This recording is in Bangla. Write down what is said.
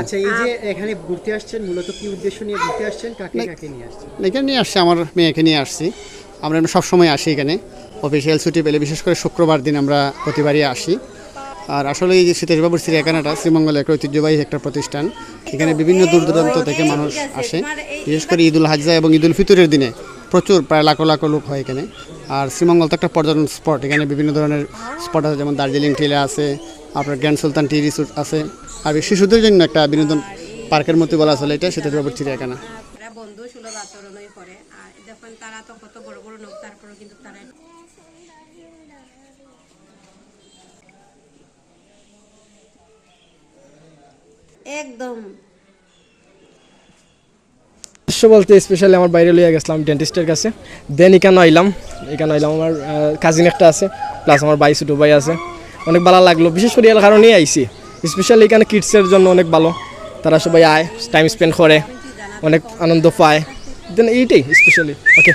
আচ্ছা এই যে এখানে ঘুরতে আসছেন মূলত কি উদ্দেশ্য নিয়ে ঘুরতে আসছেন? কাকে কাকে নিয়ে আসছেন? এখানে নিয়ে আসছি আমার মেয়েকে নিয়ে আসছি। আমরা সবসময় আসি এখানে। অফিসিয়াল ছুটি পেলে বিশেষ করে শুক্রবার দিন আমরা প্রতিবারই আসি। আর আসলে এই যে সীতেশবাবুর চিড়িয়াখানাটা শ্রীমঙ্গলের একটা ঐতিহ্যবাহী একটা প্রতিষ্ঠান। এখানে বিভিন্ন দূর দূরান্ত থেকে মানুষ আসে। বিশেষ করে ঈদুল হাজা এবং ঈদুল ফিতরের দিনে প্রচুর, প্রায় লাখো লাখো লোক হয় এখানে। আর শ্রীমঙ্গল তো একটা পর্যটন স্পট। এখানে বিভিন্ন ধরনের স্পট আছে, যেমন দার্জিলিং টিলা আছে, আপনার গ্র্যান্ড সুলতান টি রিসোর্ট আছে। আর শিশুদের জন্য একটা বিনোদন পার্কের মতো বলা চলে এটা সীতেশবাবুর চিড়িয়াখানা। তারা বন্ধু তো উদ্দেশ্য বলতে স্পেশালি আমার বাইরে লইয়া গেছিলাম ডেন্টিস্টের কাছে। দেন এখানে আইলাম এখানে আইলাম আমার কাজিন একটা আছে প্লাস আমার ভাই, ছোটো ভাই আছে। অনেক ভালো লাগল, বিশেষ করে এর কারণেই আইছি। স্পেশালি এখানে কিডসের জন্য অনেক ভালো। তারা সবাই আয় টাইম স্পেন্ড করে, অনেক আনন্দ পায়। দেন এইটাই স্পেশালি ওকে